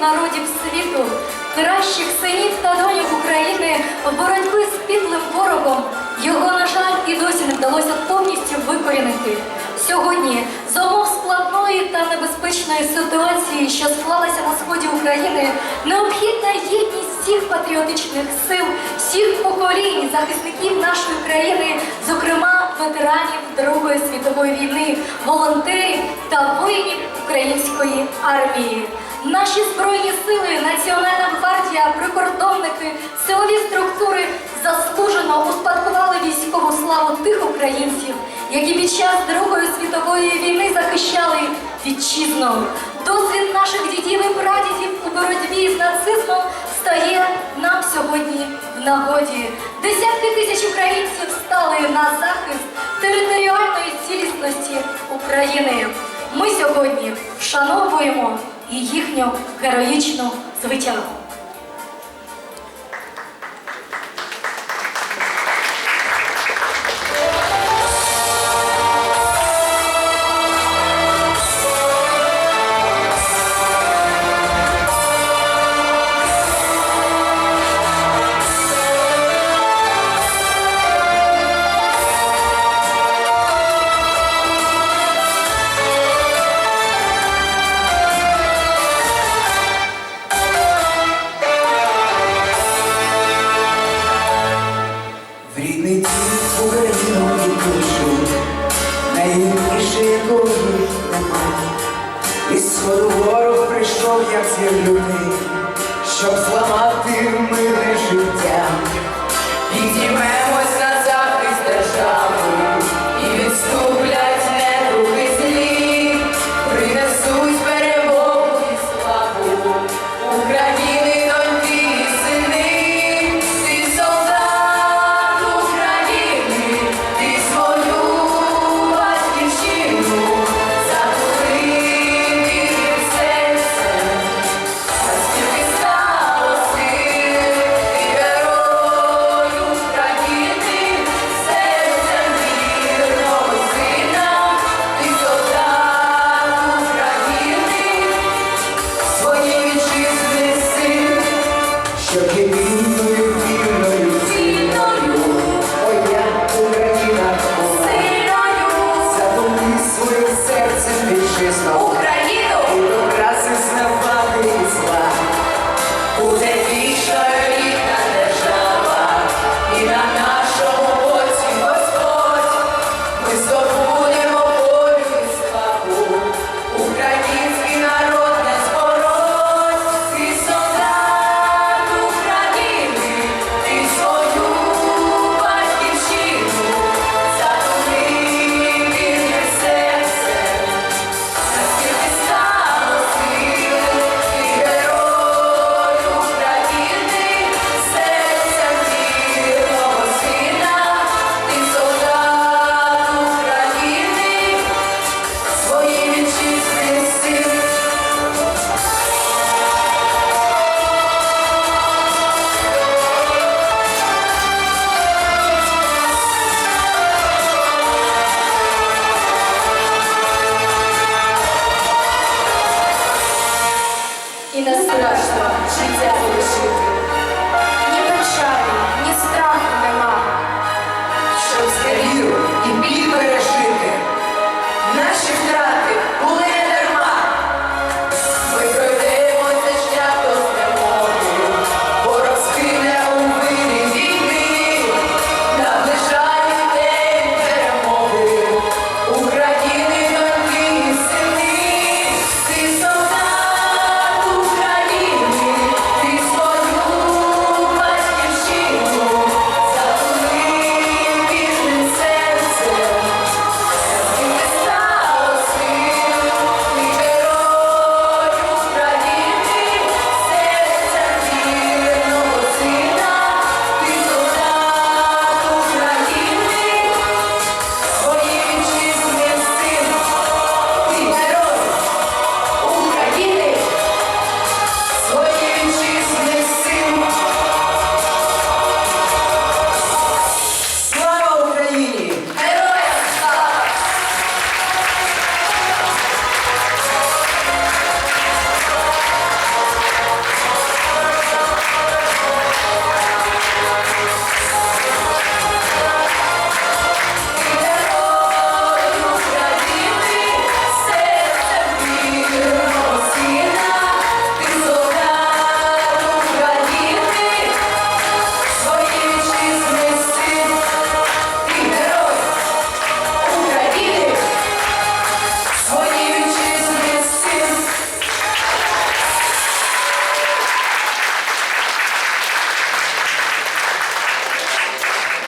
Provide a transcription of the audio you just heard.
народів світу, кращих синів та доньок України в боротьбі з підлим ворогом. Його, на жаль, і досі не вдалося повністю викорінити. Сьогодні з умов складної та небезпечної ситуації, що склалася на сході України, необхідна єдність всіх патріотичних сил, всіх поколінь захисників нашої країни, зокрема ветеранів Другої світової війни, волонтерів та воїнів української армії. Наші збройні сили, Національна гвардія, прикордонники, силові структури заслужено успадкували військову славу тих українців, які під час Другої світової війни захищали вітчизну. Досвід наших дідів і прадідів у боротьбі з нацизмом стає нам сьогодні в нагоді. Десятки тисяч українців стали на захист територіальної цілісності України. Ми сьогодні вшановуємо і їхню героїчну звитягу. Із ворог прийшов, як звір лютий, щоб зламати мирне життя. Підіймемо